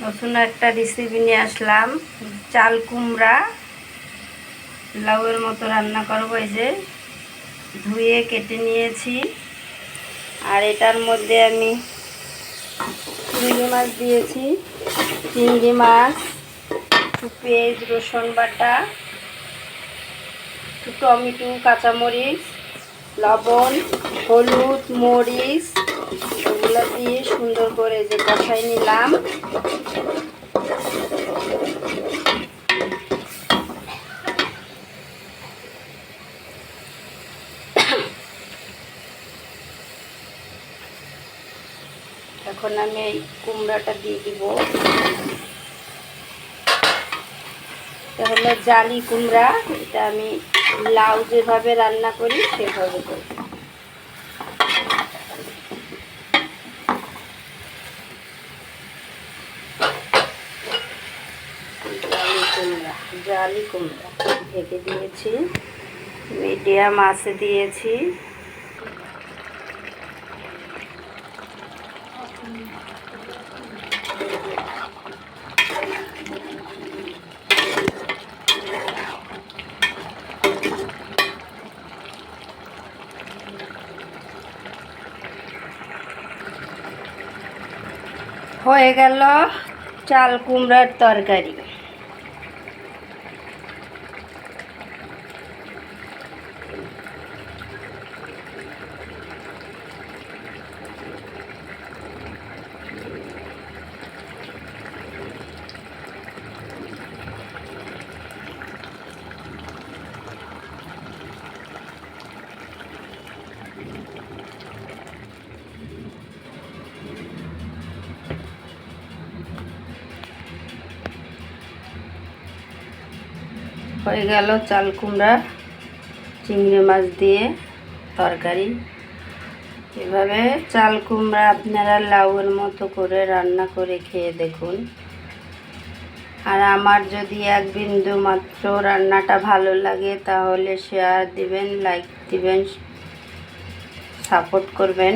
নতুন একটা রেসিপি নিয়ে আসলাম। চাল কুমড়া। লাউয়ের মতো রান্না করব এই যে। ধুয়ে কেটে নিয়েছি। আর এটার মধ্যে আমি চিংড়ি মাছ দিয়েছি। চিংড়ি মাছ, একটু পেঁয়াজ, রসুন বাটা, একটু টমেটো, কাঁচামরিচ, লবণ, হলুদ, মরিচ এগুলো দিয়ে সুন্দর করে যে কষাই নিলাম। এখন আমি এই কুমড়াটা দিয়ে দিব। এটা হলো জালি কুমড়া। এটা আমি লাউ যেভাবে রান্না করি, সেভাবে করি জালি কুমড়া জালি কুমড়া ঢেকে দিয়েছি মিডিয়াম আঁচে দিয়েছি। হয়ে গেল চাল কুমড়ার তরকারি। হয়ে গেল চাল কুমড়া, চিংড়ি মাছ দিয়ে তরকারি। এভাবে চাল কুমড়া আপনারা লাউয়ের মতো করে রান্না করে খেয়ে দেখুন। আর আমার যদি এক বিন্দু মাত্র রান্নাটা ভালো লাগে, তাহলে শেয়ার দিবেন লাইক দিবেন সাপোর্ট করবেন।